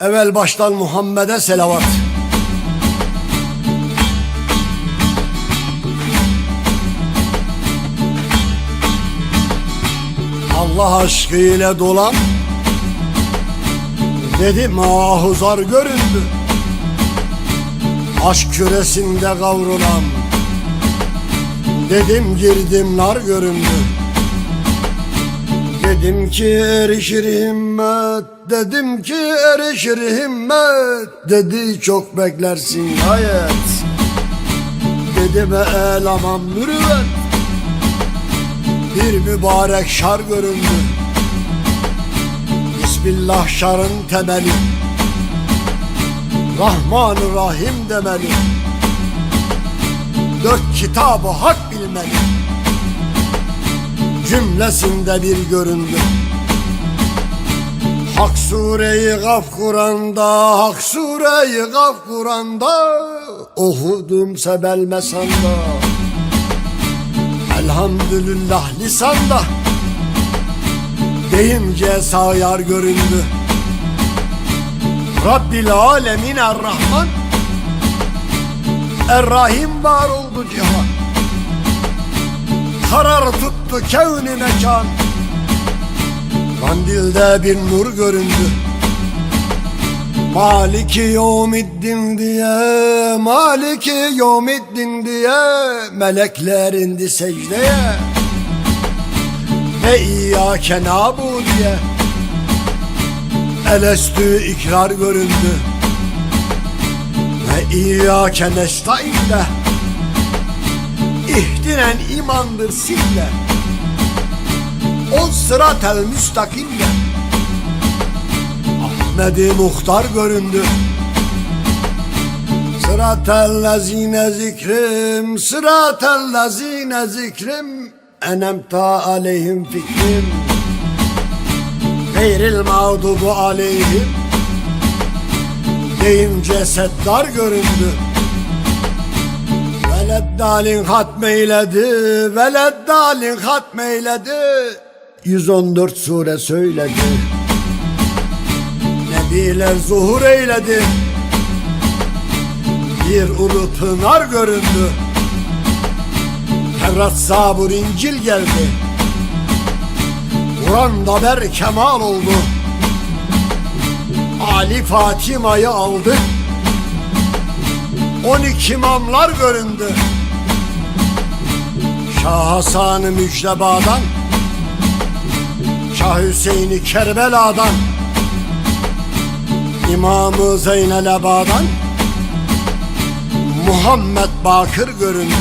Evvel baştan Muhammed'e selavat. Allah aşkıyla dolan Dedim ahuzar göründü Aşk küresinde kavrulan Dedim girdim nar göründü Dedim ki erişir himmet Dedim ki erişir himmet. Dedi çok beklersin hayat Dedi be el aman mürüvvet. Bir mübarek şar göründü. Bismillah şarın temeli. Rahman Rahim demeli. Dört kitabı hak bilmeli Cümlesinde bir göründü. Hak sureyi gaf Kur'an'da Hak sureyi gaf Kur'an'da Okudum sebel mesanda. Elhamdülillah lisanda Deyince sayar göründü. Rabbil alemin er-Rahman Er-Rahim var oldu cihan Karar tuttu kevni mekan. Kandilde bir nur göründü. Maliki yevmiddin diye Maliki yevmiddin diye Melekler indi secdeye. Ve İyyâke nâbu diye Elestü ikrar göründü. Ve İyyâke nestaîn de İhtinen imandır sille. O sıratel müstakimle Ahmedi Muhtar göründü. Sıratel lezine zikrim Sıratel lezine zikrim. Enemta aleyhim fikrim. Gayril mağdubu aleyhim. Deyince settar göründü Veled hatmeyledi Veled hatmeyledi. 114 sure söyledi. Nebiler zuhur eyledi. Bir ulu pınar göründü. Tevrat Zabur İncil geldi. Kur'an'da ber kemal oldu. Ali Fatima'yı aldı 12 imamlar göründü Şah Hasan'ı Müjdebadan Şah Hüseyin'i Kerbela'dan İmamı Zeynel Aba'dan Muhammed Bakır göründü.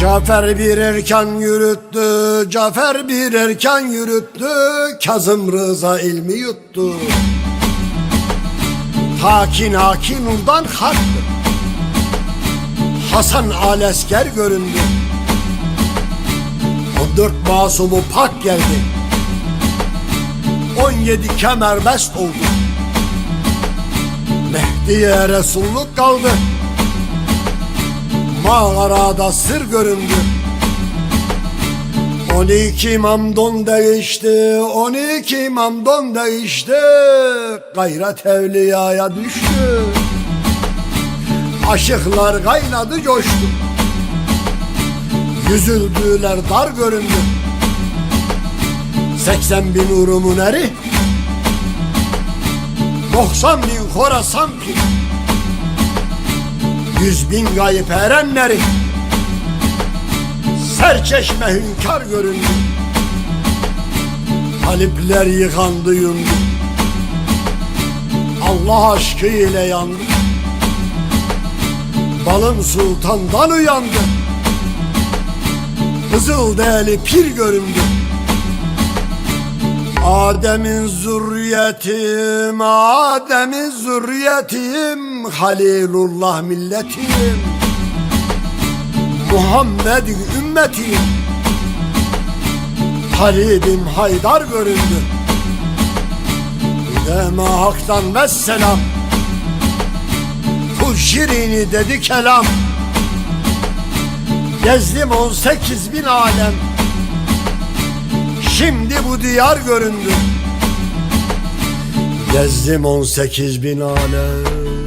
Cafer bir erken yürüttü Cafer bir erken yürüttü Kazım Rıza ilmi yuttu Takin Haki Nur'dan harp Hasan Alesker göründü. O dört masumu pak geldi. On yedi kemerbest oldu. Mehdi'ye Resulluk kaldı. Mağarada sır göründü On iki imam değişti On iki imam değişti. Gayret evliyaya düştü. Aşıklar kaynadı coştu. Yüzüldüler dar göründü. Seksen bin urumun eri Doksan bin Horasan pir Yüz bin gayip erenleri Serçeşme hünkâr göründü. Talipler yıkandı yundu. Allah aşkı ile yandı. Balın sultandan uyandı. Kızıl değerli pir göründü. Adem'in zürriyetim, Adem'in zürriyetim, Halilullah milletim, Muhammed'in ümmetim, Halibim Haydar göründü. Deme haktan vesselam, Kul şirini dedi kelam, Gezdim on sekiz bin alem, Şimdi bu diyar göründü. Gezdim 18 bin alem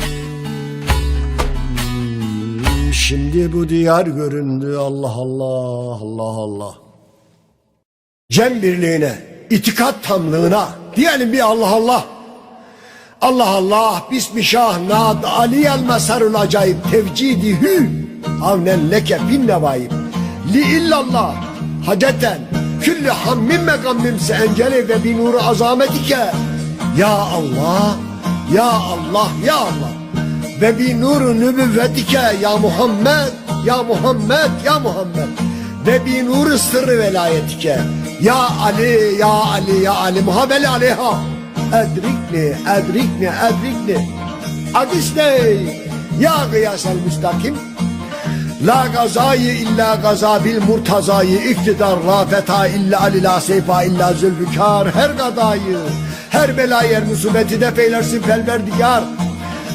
Şimdi bu diyar göründü. Allah Allah Allah Allah. Cem birliğine, itikat tamlığına. Diyelim bir Allah Allah. Allah Allah Bismillah Nad Ali el mesarul acayip tevcidi hü. Avnen leke bin nevayip Li illallah Hadeten Külli hammin megammimse enceli ve bi nuru azametike Ya Allah Ya Allah Ya Allah Ve bi nuru nübüvvetike Ya Muhammed Ya Muhammed Ya Muhammed Ve bi nuru sırrı velayetike Ya Ali Ya Ali Ya Ali Muhammel aleyha Edrikni, edrikni, edrikni. Adisney, ya gıyasel müstakim. La gazayı illa gaza bil murtazayı iktidar rafeta illa ali la seyfa illa zülfikar her gadayı her belayı her musibeti def eylersin pelverdigar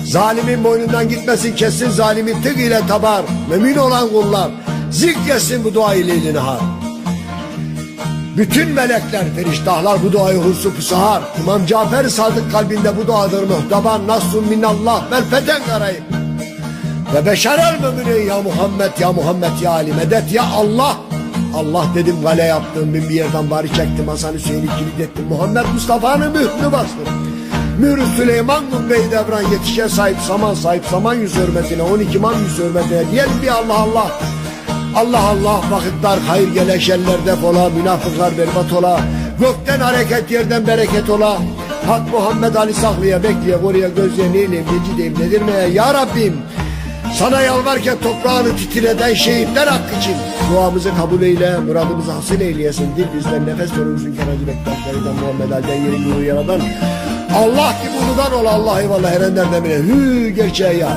zalimin boynundan gitmesin kessin zalimi tık ile tabar mümin olan kullar zikresin bu duayı leyli nehar bütün melekler, feriştahlar bu duayı hursu pusahar. İmam Cafer Sadık kalbinde bu duadır muhtabar. Nasrun minallah vel feten garayip. Ve beşerer müminin ya Muhammed ya Muhammed ya Ali medet ya Allah. Allah dedim gale yaptım bin bir yerden bari çektim Hasan Hüseyin'i kilit ettim. Muhammed Mustafa'nın mührünü bastım. Mührü Süleyman Bey Devran yetişe sahip saman sahip saman yüz hürmetine 12 man yüz hürmetine diyelim bir Allah Allah. Allah Allah vakitler hayır gele şerler defola münafıklar berbat ola gökten hareket yerden bereket ola Hak Muhammed Ali saklıya bekleye koruya gözle neyleyim necideyim nedirmeye ya Rabbim sana yalvarken toprağını titreden şehitler hakkı için duamızı kabul eyle, muradımızı hasıl eyleyesin. Dil bizden nefes sorumuzun keracı beklentilerinden Muhammed Ali'den yerin nuru yaradan. Allah gibi uludan ol Allah eyvallah erenler demine. Hü gerçeğe ya.